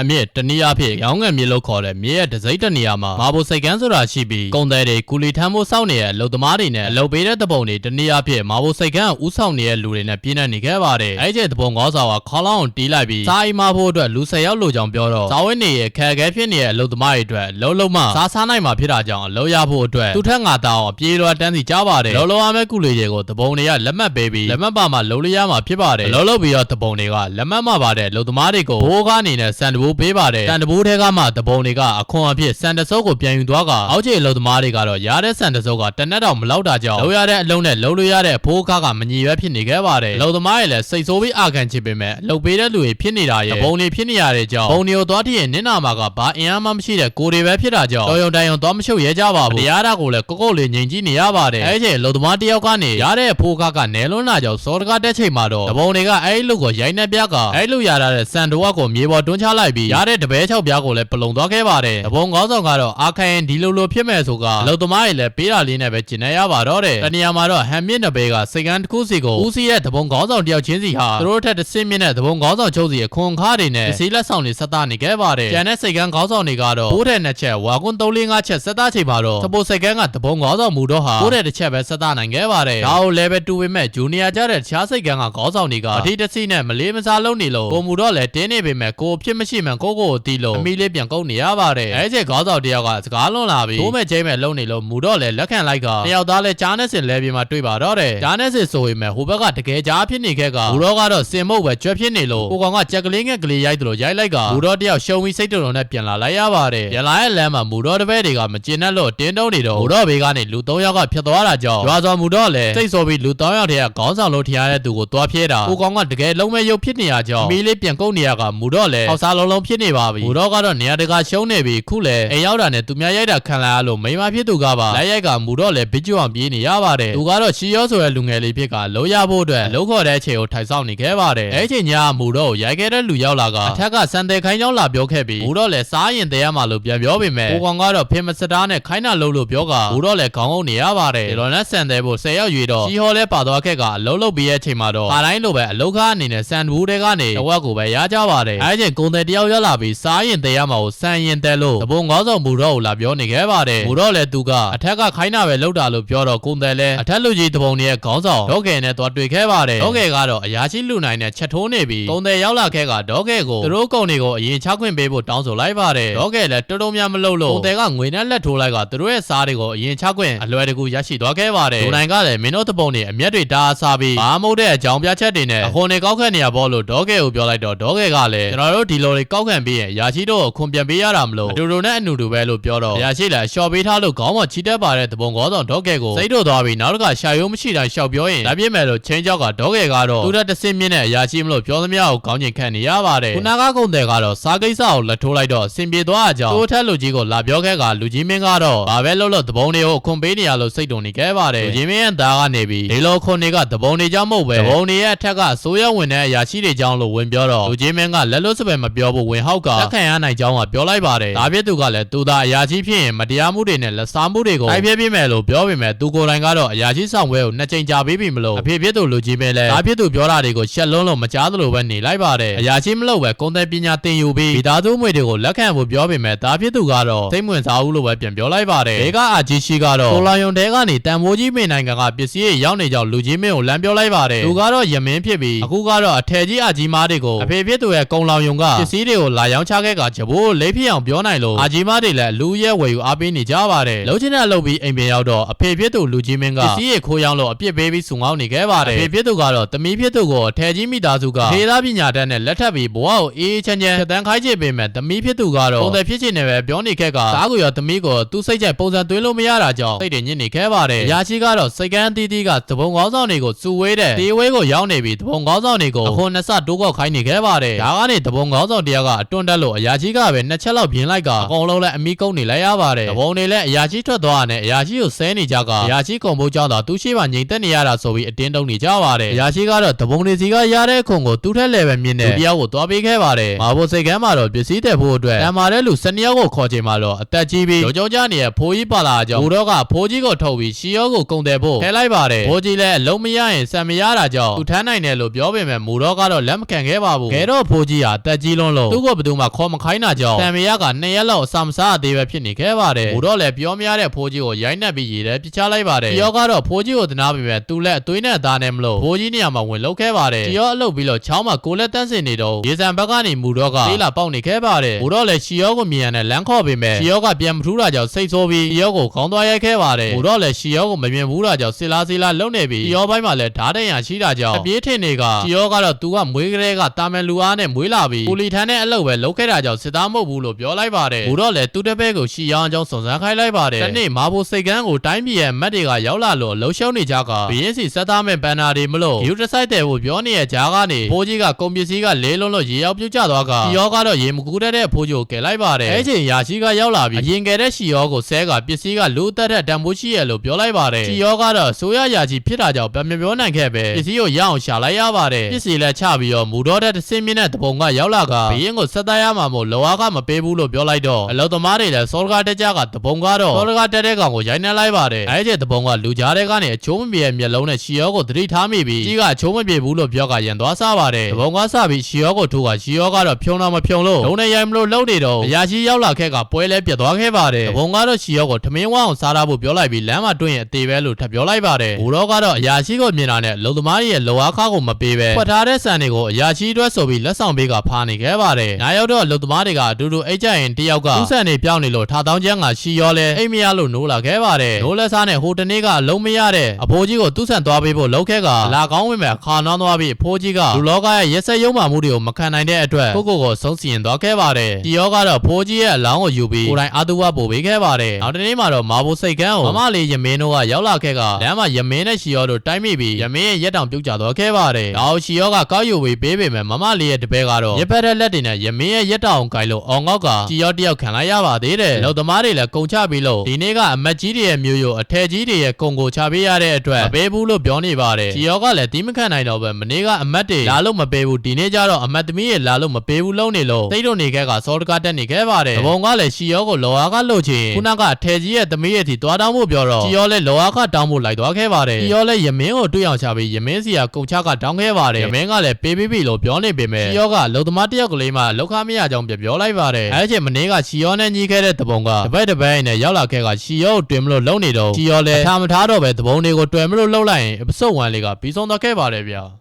အမြင့်တနည်းအားဖြင့်ရောင်းငံမြေလို့ခေါ်တဲ့မြေရဲ့ဒစိမ့်တစ်နေရာမှာမာဘိုစိတ်ကန်းဆိုတာရှိပြီးကုန်သည်တွေကူလီထမ်းဖို့စောင့်နေတဲ့အလုပ်သမားတွေနဲ့အလုပ်ပေးတဲ့တပုံတွေတနည်းအားဖြင့်မာဘိုစိတ်ကန်းကိုဥဆောင်နေတဲ့လူတွေနဲ့ပြည့်နေနေခဲ့ပါတယ်အဲ့ဒီတပုံကောင်းဆောင်ကခေါင်းလောင်းကိုတီးလိုက်ပြီးစားအိမ်မဖို့အတွက်လူ၁၀ယောက်လိုကြောင်ပြောတော့ဇာဝင်းနေရဲ့ခက်ခဲဖြစ်နေတဲ့အလုပ်သမားတွေအတွက်လုံးလုံးမစားစားနိုင်မှာဖြစ်တာကြောင့်အလုပ်ရဖို့အတွက်သူထက်ငါတောင်းအပြေးလွှာတန်းစီကြားပါတယ်လုံးလုံးအားမဲ့ကုလေတွေကိုတပုံတွေကလက်မှတ်ပေးပြီးလက်မှတ်ပါမှလုံးလို့ရမှာဖြစ်ပါတယ်လုံးလုံးပြီးတော့တပုံတွေကလက်မှတ်မှပါတဲ့အလုပ်သမားတွေကိုဘိုးကားအနေနဲ့စံတဘိုးပေးပါတယ်စံတဘိုးထဲကမှတပုံတွေကအခွန်အဖြစ်စံတစိုးကိုပြန်ယူသွားကအောက်ခြေအလုပ်သမားတွေကတော့ရတဲ့စံတစိုးကတနက်တော့မလောက်တာကြောင့်လုံးရတဲ့အလုံးနဲ့လုံးလို့ရတဲ့ဘိုးကားကမညီရွက်ဖြစ်နေခဲ့ပါတယ်အလုပ်သမားတွေလည်းစိတ်ဆိုးပြီးအာခံချစ်ပေမဲ့အလုပ်ပေးတဲ့လူတွေဖြစ်နေတာရဲ့ဘုံတွေဖြစ်နေရတဲ့ကြောင့်ဘုံတွေကိုသွားတည့်ရင်နင့်နာမှာကဘာအင်အားမှမရှိတဲ့ကိုတွေပဲဖြစ်တာကြောင့်တော်ရုံတိုင်ရုံသွားမရှုပ်ရဲကြပါဘူးတရားတာကိုလည်းကိုကိုလေးငြိမ်ကြည့်နေရပါတယ်အဲချိန်အလုပ်သမားတယောက်ကနေရတဲ့ဖိုးကားကနဲလွန်းလာကြောင့်စောတကားတက်ချိန်မှာတော့တဘုံတွေကအဲ့လူကိုရိုက်နှက်ပြကအဲ့လူရထားတဲ့စံတော်ကိုမြေပေါ်တွန်းချလိုက်ပြီးရတဲ့တပဲချောက်ပြားကိုလည်းပလုံသွားခဲ့ပါတယ်တဘုံကောင်းဆောင်ကတော့အာခိုင်ဒီလိုလိုဖြစ်မဲ့ဆိုကအလုပ်သမားတွေလည်းပေးတာလေးနဲ့ပဲကျင်နေရပါတော့တယ်တနေရာမှာတော့ဟန်မြင့်နဘေကစိတ်ကန်းတစ်ခုစီကိုဦးစီးရဲ့တဘုံကောင်းဆောင်တယောက်ချင်းစီဟာသူတို့ထက်တစ်ဆင့်မြင့်တဲ့တဘုံကောင်းဆောင်ချုပ်စီအခွန်ခါတွေနဲ့စီလက်ဆောင်တွေဆက်သားနေခဲ့ပါတယ်ကျန်တဲ့စိတ်ကန်းကောင်းဆောင်တွေကတော့ဘိုးတဲ့နှစ်ချက်ဝါကွန်း3 4 5ချက်ဆက်သားချိန်မှာတော့စပိုစိတ်ကန်းကတဘုံကောင်းဆောင်မူတော့ဟာဘိုးတဲ့တစ်ချက်ပဲဆက်သားနိုင်ခဲ့ပါတယ်ဒါကို level 2ဝင်မဲ့ဂျူနီယာကြတဲ့တခြားစိတ်ကန်းကကောင်းဆောင်တွေကအထီးတစီနဲ့မလေးမစားလုံးနေလို့ကိုမူတော့လည်းတင်းနေပေမဲ့ကိုဖြစ်မရှိမှန်ကိုကိုကိုတီးလို့အမီလေးပြန်ကုန်းနေရပါတယ်အဲကျကောင်းဆောင်တယောက်ကစကားလွန်လာပြီးဘိုးမဲ့ချင်းမဲ့လုံးနေလို့မူတော့လည်းလက်ခံလိုက်ကတယောက်သားလည်းကြားနဲ့စင်လဲပြီးမှတွေ့ပါတော့တယ်ကြားနဲ့စင်ဆိုရင်မဲ့ဟိုဘက်ကတကယ်ကြားဖြစ်နေခဲ့ကဘူတော့ကတော့စင်မုတ်ပဲကြွက်ဖြစ်နေလို့ကိုကောင်ကကြက်ကလေးငယ်ကလေးရိုက်တယ်လို့ရိုက်လိုက်ကဘူတော့တယောက်ရှုံပြီးစိတ်တုံတုံနဲ့ပြန်လာလိုက်ရပါတယ်ပြန်လာရဲ့လမ်းမှာမူတော့တပည့်တွေကမကျင်နဲ့လို့တင်းတုံးနေတော့ဘူတော့ဘေးကနေလူ၃ယောက်ကဖြတ်သွားတာကြောင့်ရွာစော်မူတော့လည်းစိတ်ဆိုပြီးလူ၃ယောက်တည်းကခေါင်းဆောင်လို့ထင်ရတဲ့သူကိုတွားပြဲတာကိုကောင်ကတကယ်လုံးမဲ့ရုပ်ဖြစ်နေရကြောင်းမီးလေးပြန်ကုတ်နေရကမူတော့လည်းဟောက်စားလုံးလုံးဖြစ်နေပါပြီမူတော့ကတော့နေရာတကာရှုံးနေပြီခုလည်းအိမ်ရောက်တာနဲ့သူများရိုက်တာခံလာရလို့မိမဖြစ်သူကပါလက်ရိုက်ကမူတော့လည်းဘစ်ကျွအောင်ပြေးနေရပါတယ်သူကတော့ရှီရောဆိုတဲ့လူငယ်လေးဖြစ်ကလုံးရဖို့အတွက်လုံးခေါ်တဲ့အချိန်ကိုထိုင်ဆောင်နေခဲ့ပါတယ်အဲချိန်ညမူတော့ရိုက်ခဲ့တဲ့လူရောက်လာကအထက်ကစံတယ်ခိုင်းကြောင်းလာပြောခဲ့ပြီးမူတော့လည်းစားရင်တဲရမှာလို့ပြန်ပြောပေမဲ့ကိုကောင်ကတော့ဖင်မစတားနဲ့ခိုင်းတာလို့လို့ပြောကမူတော့လည်းခေါင်းအုပ်နေရပါတယ်ဒီလိုနဲ့စံတယ်ဖို့၁၀ရောက်ရွေတော့ရှီဟောလဲပါသွားခဲ့ကအလုံးလုံးပြီးရဲ့ချိန်မှာတော့ခါတိုင်းလိုပဲအလုခအနေနဲ့စံဘူးတွေကနေတဝက်ကိုပဲရကြပါတယ်အဲချိန်ကုန်တယ်တယောက်ရောက်လာပြီးစားရင်တဲရမှာကိုစံရင်တဲလို့တပုံငေါဆောင်မူတော့ကိုလာပြောနေခဲ့ပါတယ်မူတော့လည်းသူကအထက်ကခိုင်းတာပဲလောက်တာလို့ပြောတော့ကုန်တယ်လဲအထက်လူကြီးတပုံရဲ့ခေါင်းဆောင်ဒေါကယ်နဲ့သွားတွေ့ခဲ့ပါတယ်ဒေါကယ်ကတော့အရာရှိလူနိုင်နဲ့ချက်ထိုးနေပြီးကုန်တယ်ရောက်လာခဲ့ကဒေါကယ်ကိုသူတို့ကုန်တွေကိုအရင်ချခွင့်ပေးဖို့တောင်းဆိုလိုက်ပါတယ်ဒေါကယ်လည်းတော်တော်များမလုပ်လို့ကုန်တယ်ကငွေနဲ့လက်ထိုးလိုက်ကသူတို့ရဲ့စားတွေကိုအရင်ချခွင့်အလွယ်တကူရရှိသွားခဲ့ပါတယ်လူနိုင်ကလည်းမင်းတို့တပုံတွေအမျက်တွေတားစားပြီးဘာမဟုတ်တဲ့အကြောင်းပြချက်တွေနဲ့အခွန်တွေကောက်ခတ်နေရဘောလို့ဒေါကယ်ကိုပြောလိုက်တော့ဒေါကယ်ကလည်းကျွန်တော်တို့ဒီလိုတွေကောက်ခံပြီးရင်ရာရှိတို့ကိုခွန်ပြန်ပေးရတာမလို့အတူတူနဲ့အနူတူပဲလို့ပြောတော့ရာရှိလည်းရှော့ပေးထားလို့ခေါင်းပေါ်ချီတက်ပါတဲ့တပုံကောဆောင်ဒေါကယ်ကိုစိတ်တို့သွားပြီးနောက်တစ်ခါရှာယုံမရှိတိုင်းရှောက်ပြောရင်လက်ပြစ်မယ်လို့ချင်းကြောက်ကဒေါကယ်ကတော့သူတို့တစ်စင်းမြင့်တဲ့အရာရှိမလို့ပြောသမျှကိုကောင်းကျင်ခံနေရပါတယ်ခုနကကုန်တဲ့ကတော့စားကိစ္စကိုလက်ထိုးလိုက်တော့စင်ပြေသွားကြအောင်တိုးထက်လူကြီးကိုလာပြောခဲ့ကလူကြီးမင်းကတော့ဘာပဲလို့လို့တပုံတွေကိုခွန်ပေးနေရလို့စိတ်တုန်နေခဲ့ပါတယ်လူကြီးမင်းရဲ့သားကနေပြီးဒီလိုခွန်တွေကတပုံတွေကြောင့်မဟုတ်ပဲတပုံတွေရဲ့အထက်ကဆိုးရဝင်တဲ့အရာရှိတွေကြောင့်လို့ဝင်ပြောတော့လူကြီးမင်းကလက်လွတ်စပယ်မပြောဘူးဝင်ဟောက်ကလက်ခံရနိုင်ကြောင်းကပြောလိုက်ပါတယ်ဒါပြစ်သူကလည်းသူသာအရာရှိဖြစ်ရင်မတရားမှုတွေနဲ့လက်စားမှုတွေကိုတိုက်ပြပြမယ်လို့ပြောပေမဲ့သူကိုယ်တိုင်ကတော့အရာရှိဆောင်ဝဲကိုနှစ်ချိန်ကြာပေးပြီမလို့အဖေဖြစ်သူလူကြီးမင်းလည်းဒါပြစ်သူပြောတာတွေကိုရှက်လုံးလုံးမကြားသလိုပဲနေလိုက်ပါတယ်အရာရှိမလို့ပဲကုန်တယ်ပညာသင်ယူပြီးမိသားစုမွေတွေကိုလက်ခံဖို့ပြောပေမဲ့ဒါပြစ်သူကတော့စိတ်ဝင်စားဘူးလို့ပဲပြန်ပြောလိုက်ပါတယ်ဘေကအာဂျီရှိကတော့ကိုလာယုံတဲကနေတန်မိုးကြီးမင်းနိုင်ငံကပစ္စည်းတွေရောက်နေကြောင်းလူကြီးမင်းကိုလမ်းပြောလိုက်ပါတယ်သူကတော့ယမင်းဖြစ်ပြီးအခုကတော့အထယ်ကြီးအာကြီးမားတွေကိုအဖေဖြစ်သူရဲ့ကုံလောင်ယုံကပစ္စည်းတွေကိုလာရောင်းချခဲ့ကဂျဘိုးလေးဖြစ်အောင်ပြောနိုင်လို့အာကြီးမားတွေလည်းလူရဲဝယ်ယူအားပေးနေကြပါတယ်လှုပ်ချင်းတဲ့လှုပ်ပြီးအိမ်ပြန်ရောက်တော့အဖေဖြစ်သူလူကြီးမင်းကပစ္စည်းတွေခိုးရောင်းလို့အပြစ်ပေးပြီးစုံငောင်းနေခဲ့ပါတယ်အဖေဖြစ်သူကတော့တမီးဖြစ်သူကိုအထယ်ကြီးမိသားစုကဒေသပညာတတ်နဲ့လက်ထပ်ပြီးဘဝကိုအေးအေးချမ်းချမ်းဖြတ်တန်းခိုင်းချပေမဲ့တမီးဖြစ်သူကတော့ပုံသက်ဖြစ်ချင်နေပဲပြောနေခဲ့ကစားကိုရောတမီးကိုသူ့စိတ်ကြိုက်ပုံစံသွင်းလို့မရတာကြောင့်စိတ်တွေညစ်နေခဲ့ပါတယ်ရာရှိကတော့စိတ်ကန်းတီးတီးကသဘုံကောင်းဆောင်တွေကိုစူဝေးတဲ့တေးဝဲကိုရောက်နေပြီးသဘုံကောင်းဆောင်တွေကိုအခွန်နှစ်ဆတိုးကောက်ခိုင်းနေခဲ့ပါတယ်ဒါကနေသဘုံကောင်းဆောင်တရားကအတွန်းတက်လို့အရာရှိကပဲနှစ်ချက်လောက်ပြင်းလိုက်ကအကုန်လုံးလည်းအမိကုန်းနေလိုက်ရပါတယ်သဘုံတွေလည်းအရာရှိထွက်သွားတာနဲ့အရာရှိကိုဆဲနေကြကအရာရှိကုံဖို့ကြောင်းတော့သူရှိမှငြိမ်သက်နေရတာဆိုပြီးအတင်းတုံးနေကြပါတယ်အရာရှိကတော့သဘုံတွေစီကရတဲ့ခုံကိုသူ့ထက်လည်းပဲမြင့်တဲ့တယောက်ကိုတွားပေးခဲ့ပါတယ်မာဘိုစိတ်ကမ်းမှာတော့ပစ္စည်းတက်ဖို့အတွက်တန်မာတဲ့လူစနေယောက်ကိုခေါ်ချိန်မှာတော့အသက်ကြီးပြီးကြောကြောကြနေတဲ့ဖိုးကြီးပါလာကြောင့်ဘူတော့ကဖိုးကြီးကိုထုတ်ပြီးရှီယောကိုကုံတယ်ဖို့ထဲလိုက်ပါတယ်ဖိုးကြီးလည်းအလုံးမရရင်စံမရတာကြောင့်သူထမ်းနိုင်တယ်လို့ပြောပေမဲ့မူတော့ကတော့လက်မခံခဲ့ပါဘူးခဲတော့ဖိုးကြီးဟာတက်ကြီးလုံးလုံးသူ့ကိုဘယ်သူမှခေါ်မခိုင်းတာကြောင့်တံမရကနှစ်ရက်လောက်အစာမစားအသေးပဲဖြစ်နေခဲ့ပါတယ်ဟိုတော့လည်းပြောမရတဲ့ဖိုးကြီးကိုရိုက်နှက်ပြီးရေထဲပြစ်ချလိုက်ပါတယ်တီယောကတော့ဖိုးကြီးကိုတနာပေမဲ့သူလည်းအသွေးနဲ့အသားနဲ့မလို့ဖိုးကြီးနေရာမှာဝင်လောက်ခဲ့ပါတယ်တီယောအလုပ်ပြီးတော့ချောင်းမှာကိုလက်တန်းစင်နေတော့ရေစံဘက်ကနေမူတော့ကသေးလာပေါက်နေခဲ့ပါတယ်ဟိုတော့လည်းရှီယောကိုမြင်ရတဲ့လမ်းခေါ်ပေမဲ့ရှီယောကပြန်မထူးတာကြောင့်စိတ်ဆိုးပြီးရှီယောကိုခေါင်းသွားရိုက်ခဲ့ပါတယ်ဟိုတော့လည်းရှီယောကိုမမြင်ဘူးတာကြောင့်ဆီလာဆီလာလုံနေပြီးရှီယောပိုင်းမှာလည်းဓာတ်တန်ရရှိတာကြောင့်အပြေးထင်တွေကရှီယောကတော့သူကမွေးကလေးကတာမန်လူအားနဲ့မွေးလာပြီးကိုလီထန်တဲ့အလုပ်ပဲလုပ်ခဲ့တာကြောင့်စစ်သားမဟုတ်ဘူးလို့ပြောလိုက်ပါတယ်ဟိုတော့လည်းသူတစ်ဖက်ကိုရှီယောအကြောင်းစုံစမ်းခိုင်းလိုက်ပါတယ်တနေ့မာဘိုစိတ်ကန်းကိုတိုင်းပြည်ရဲ့မတ်တွေကရောက်လာလို့လှုပ်ရှုံနေကြကဘရင်စီစက်သားမဲ့ဘန်နာတွေမလို့ယူတဆိုင်တဲ့ကိုပြောနေတဲ့ကြားကနေဖိုးကြီးကကုန်ပစ္စည်းကလေးလုံးလို့ရေရောက်ပြုတ်ကျသွားကရှီယောကတော့ရေမကူးတတ်တဲ့ဖိုးကြီးကိုကယ်လိုက်ပါတယ်အဲ့ချိန်ရာရှိကရောက်လာပြီးအရင်ကယ်တဲ့ရှီယောကိုဆဲကပစ္စည်းကလူသက်တဲ့တန်ဖိုးရှိရလို့ပြောလိုက်ပါတယ်ရှီယောကတော့ဆိုရရာကြီးဖြစ်တာကြောင့်ပြန်မပြောနိုင်ခဲ့ပဲပစ္စည်းကိုရအောင်ရှာလိုက်ရပါတယ်ပစ္စည်းလည်းချပြီးတော့မူတော့တဲ့တစ်စင်းမြင့်တဲ့တပုံကရောက်လာကဘရင်ကိုဆက်သားရမှာမို့လောကမပေးဘူးလို့ပြောလိုက်တော့အလောသမားတွေလည်းစောလကတက်ကြကတပုံကတော့စောလကတက်တဲ့ကောင်ကိုရိုက်နှက်လိုက်ပါတယ်အဲ့ဒီတပုံကလူကြားတဲ့ကနေအချိုးမပြေမျက်လုံးနဲ့ရှီယောကိုသတိထားမိပြီးကြီးကအချိုးမပြေဘူးလို့ပြောကရန်သွားစားပါတယ်တပုံကစပြီးရှီယောကိုထိုးကရှီယောကတော့ဖြုံတော့မဖြုံလို့လုံးနဲ့ရိုက်မလို့လုံးနေတော့အရာရှိရောက်လာခဲ့ကပွဲလဲပြတ်သွားခဲ့ပါတယ်တပုံကတော့ရှီယောကိုထမင်းဝအောင်စားရဖို့ပြောလိုက်ပြီးလမ်းမှာတွေ့ရင်အသေးပဲလို့ထပ်ပြောလိုက်ပါတယ်ဘူတော့ကတော့အရာရှိကိုမြင်တာနဲ့လုံသမားရဲ့လောအားခါကိုမပေးပဲဖွက်ထားတဲ့ဆန်တွေကိုအရာရှိအတွက်ဆိုပြီးလက်ဆောင်ပေးကဖားနေခဲ့ပါတယ်။နားရောက်တော့လုံသမားတွေကအတူတူအိတ်ကြရင်တယောက်ကဥဆန်တွေပြောင်းနေလို့ထားတောင်းချမ်းကရှီရောလဲအိတ်မရလို့နိုးလာခဲ့ပါတယ်။နိုးလက်စားနဲ့ဟိုတနေ့ကအလုံးမရတဲ့အဖိုးကြီးကိုသူ့ဆန်သွားပေးဖို့လှုပ်ခဲ့ကလာကောင်းဝင်မဲ့ခါနှောင်းသွားပြီးအဖိုးကြီးကလူလောကရဲ့ရက်ဆက်ရုံမှမှုတွေကိုမခံနိုင်တဲ့အတွက်ကိုကိုကိုဆုံးစီရင်သွားခဲ့ပါတယ်။ရှီရောကတော့ဖိုးကြီးရဲ့အလောင်းကိုယူပြီးကိုယ်တိုင်အာသူဝပို့ပေးခဲ့ပါတယ်။နောက်တနေ့မှာတော့မာဘိုစိတ်ကန်းကိုမမလေးယမင်းတို့ကရောက်လာခဲ့ကလမ်းမှာယမင်းနဲ့ရှီရောတို့တိုက်မိပြီးယမင်းရဲ့ရက်တောင်ပြုတ်ကျသွားခဲ့ပါတယ်။နောက်ရှီရောကကောက်ယူဝေးပေးပေမဲ့မမလေးရဲ့တပည့်ကတော့ရက်ဖက်တဲ့လက်တွေနဲ့ယမင်းရဲ့ရက်တောင်ကိုင်လို့အောင်ငေါက်ကရှီရောတယောက်ခံလိုက်ရပါသေးတယ်။လောက်သမားတွေလည်းကုံချပြီးလို့ဒီနေ့ကအမတ်ကြီးတွေရဲ့မျိုးရိုအထက်ကြီးတွေရဲ့ကုံကိုချပေးရတဲ့အတွက်မပေးဘူးလို့ပြောနေပါတယ်။ရှီရောကလည်းတီးမခံနိုင်တော့ပဲမနေ့ကအမတ်တွေလာလို့မပေးဘူးဒီနေ့ကျတော့အမတ်သမီးရဲ့လာလို့မပေးဘူးလုံးနေလို့သိတော့နေခဲ့ကစောတကားတက်နေခဲ့ပါတယ်။ဘုံကလည်းရှီရောကိုလောအားကလှုပ်ချင်ခုနကအထက်ကြီးရဲ့သမီးရဲ့တီသွားတောင်းဖို့ပြောတော့ရှီရောလည်းလောအားကတောင်းဖို့လိုက်သွားခဲ့ပါတယ်။ရှီရောလည်းယမင်းကိုတွေ့အောင်ချပြီးယမင်းစီကကုံချကတောင်းခဲ့ပါတယ်။ယမင်းကလည်းပေးပေးပြီလို့ပြောနေပေမဲ့ရှီရောကလုံသမားတယောက်ကလေးမှလောက်ခမရကြောင်းပြပြောလိုက်ပါတယ်။အဲချိန်မနေ့ကရှီရောနဲ့ညီးခဲ့တဲ့တပုံကတပတ်တပတ်နဲ့ရောက်လာခဲ့ကရှီရောကိုတွင်မလို့လုံနေတော့ရှီရောလည်းထားမထားတော့ပဲတပုံတွေကိုတွင်မလို့လှုပ်လိုက်ရင်အပစုတ်ဝမ်းလေးကပြီးဆုံးသွားခဲ့ပါတယ်ဗျာ။